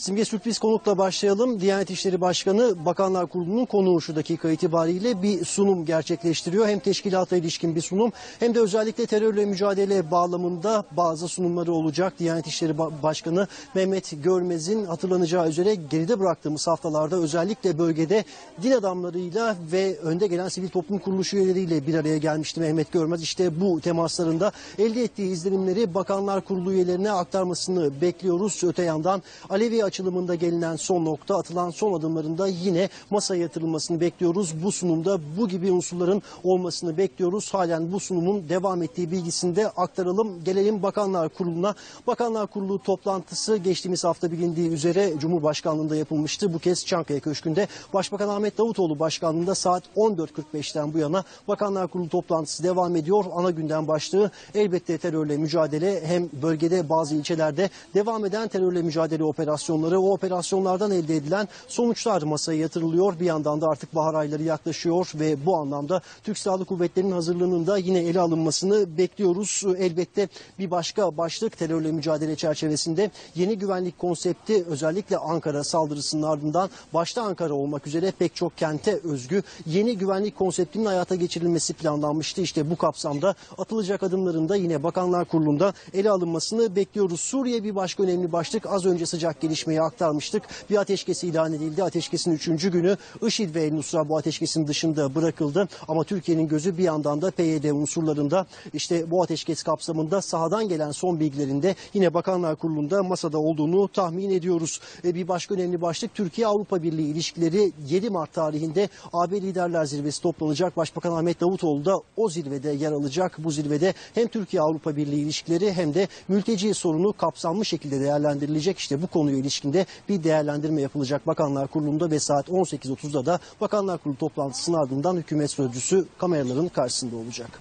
Simge sürpriz konukla başlayalım. Diyanet İşleri Başkanı Bakanlar Kurulu'nun konuğu şu dakika itibariyle bir sunum gerçekleştiriyor. Hem teşkilata ilişkin bir sunum hem de özellikle terörle mücadele bağlamında bazı sunumları olacak. Diyanet İşleri Ba- Başkanı Mehmet Görmez'in hatırlanacağı üzere geride bıraktığımız haftalarda özellikle bölgede din adamlarıyla ve önde gelen sivil toplum kuruluşu üyeleriyle bir araya gelmişti Mehmet Görmez. İşte bu temaslarında elde ettiği izlenimleri Bakanlar Kurulu üyelerine aktarmasını bekliyoruz. Öte yandan Alevi açılımında gelinen son nokta atılan son adımlarında yine masaya yatırılmasını bekliyoruz. Bu sunumda bu gibi unsurların olmasını bekliyoruz. Halen bu sunumun devam ettiği bilgisini de aktaralım. Gelelim Bakanlar Kurulu'na. Bakanlar Kurulu toplantısı geçtiğimiz hafta bilindiği üzere Cumhurbaşkanlığında yapılmıştı. Bu kez Çankaya Köşkü'nde Başbakan Ahmet Davutoğlu başkanlığında saat 14.45'ten bu yana Bakanlar Kurulu toplantısı devam ediyor. Ana gündem başlığı elbette terörle mücadele hem bölgede bazı ilçelerde devam eden terörle mücadele operasyonları o operasyonlardan elde edilen sonuçlar masaya yatırılıyor. Bir yandan da artık bahar ayları yaklaşıyor ve bu anlamda Türk Silahlı Kuvvetleri'nin hazırlığının da yine ele alınmasını bekliyoruz. Elbette bir başka başlık terörle mücadele çerçevesinde yeni güvenlik konsepti özellikle Ankara saldırısının ardından başta Ankara olmak üzere pek çok kente özgü yeni güvenlik konseptinin hayata geçirilmesi planlanmıştı. İşte bu kapsamda atılacak adımların da yine Bakanlar Kurulu'nda ele alınmasını bekliyoruz. Suriye bir başka önemli başlık. Az önce sıcak gelişmeyi aktarmıştık. Bir ateşkes ilan edildi. Ateşkesin 3. günü IŞİD ve El Nusra bu ateşkesin dışında bırakıldı. Ama Türkiye'nin gözü bir yandan da PYD unsurlarında işte bu ateşkes kapsamında sahadan gelen son bilgilerinde yine Bakanlar Kurulu'nda masada olduğunu tahmin ediyoruz. E, bir başka önemli başlık Türkiye-Avrupa Birliği ilişkileri 7 Mart tarihinde AB Liderler Zirvesi toplanacak. Başbakan Ahmet Davutoğlu da o zirvede yer alacak. Bu zirvede hem Türkiye-Avrupa Birliği ilişkileri hem de mülteci sorunu kapsamlı şekilde değerlendirilecek. İşte bu konuya ilişkinde bir değerlendirme yapılacak Bakanlar Kurulu'nda ve saat 18.30'da da Bakanlar Kurulu toplantısının ardından hükümet sözcüsü kameraların karşısında olacak.